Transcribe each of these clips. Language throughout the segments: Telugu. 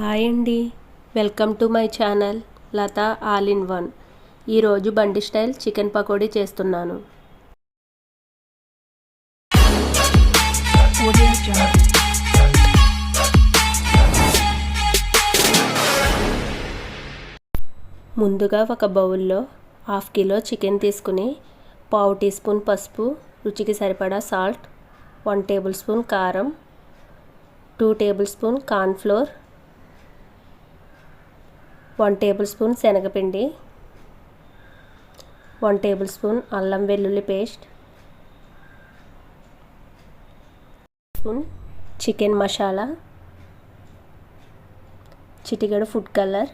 హాయ్ అండి. Welcome to my channel Latha all in one. ఈరోజు బండి స్టైల్ చికెన్ పకోడీ చేస్తున్నాను. ముందుగా ఒక బౌల్లో హాఫ్ కిలో చికెన్ తీసుకుని పావు టీ స్పూన్ పసుపు రుచికి సరిపడా సాల్ట్ వన్ టేబుల్ స్పూన్ కారం two tablespoon cornflour one tablespoon శనగపిండి వన్ టేబుల్ స్పూన్ అల్లం వెల్లుల్లి పేస్ట్ స్పూన్ చికెన్ మసాలా చిటికెడు ఫుడ్ కలర్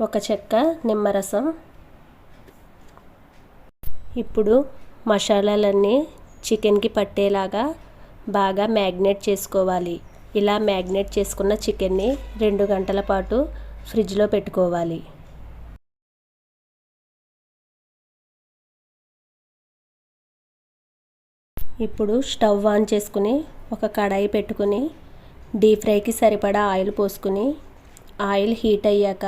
ఒక చెక్క నిమ్మరసం ఇప్పుడు మసాలాలన్నీ చికెన్కి పట్టేలాగా బాగా మ్యాగ్నేట్ చేసుకోవాలి. ఇలా మ్యాగ్నేట్ చేసుకున్న చికెన్ని రెండు గంటల పాటు ఫ్రిడ్జ్లో పెట్టుకోవాలి. ఇప్పుడు స్టవ్ ఆన్ చేసుకుని ఒక కడాయి పెట్టుకుని డీప్ ఫ్రైకి సరిపడా ఆయిల్ పోసుకుని ఆయిల్ హీట్ అయ్యాక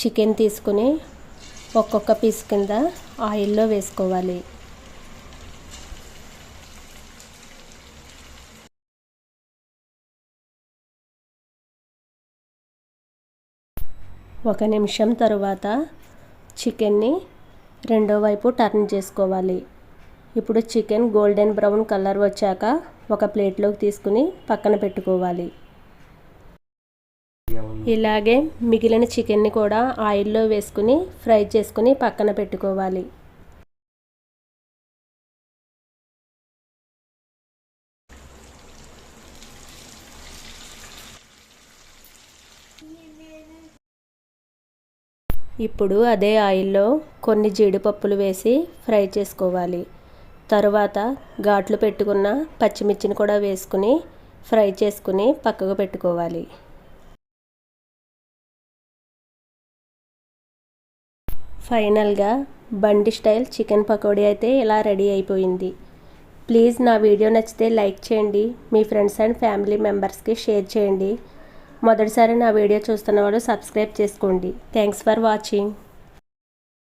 చికెన్ తీసుకుని ఒక్కొక్క పీస్ కింద ఆయిల్లో వేసుకోవాలి. ఒక నిమిషం తరువాత చికెన్ని రెండో వైపు టర్న్ చేసుకోవాలి. ఇప్పుడు చికెన్ గోల్డెన్ బ్రౌన్ కలర్ వచ్చాక ఒక ప్లేట్లోకి తీసుకుని పక్కన పెట్టుకోవాలి. ఇలాగే మిగిలిన చికెన్ని కూడా ఆయిల్లో వేసుకుని ఫ్రై చేసుకుని పక్కన పెట్టుకోవాలి. ఇప్పుడు అదే ఆయిల్లో కొన్ని జీడిపప్పులు వేసి ఫ్రై చేసుకోవాలి. తరువాత ఘాట్లు పెట్టుకున్న పచ్చిమిర్చిని కూడా వేసుకుని ఫ్రై చేసుకుని పక్కకు పెట్టుకోవాలి. ఫైనల్గా బండి స్టైల్ చికెన్ పకోడీ అయితే ఇలా రెడీ అయిపోయింది. ప్లీజ్ నా వీడియో నచ్చితే లైక్ చేయండి మీ ఫ్రెండ్స్ అండ్ ఫ్యామిలీ మెంబర్స్కి షేర్ చేయండి. మొదటిసారి నా వీడియో చూస్తున్నవాడు సబ్స్క్రైబ్ చేసుకోండి. Thanks for watching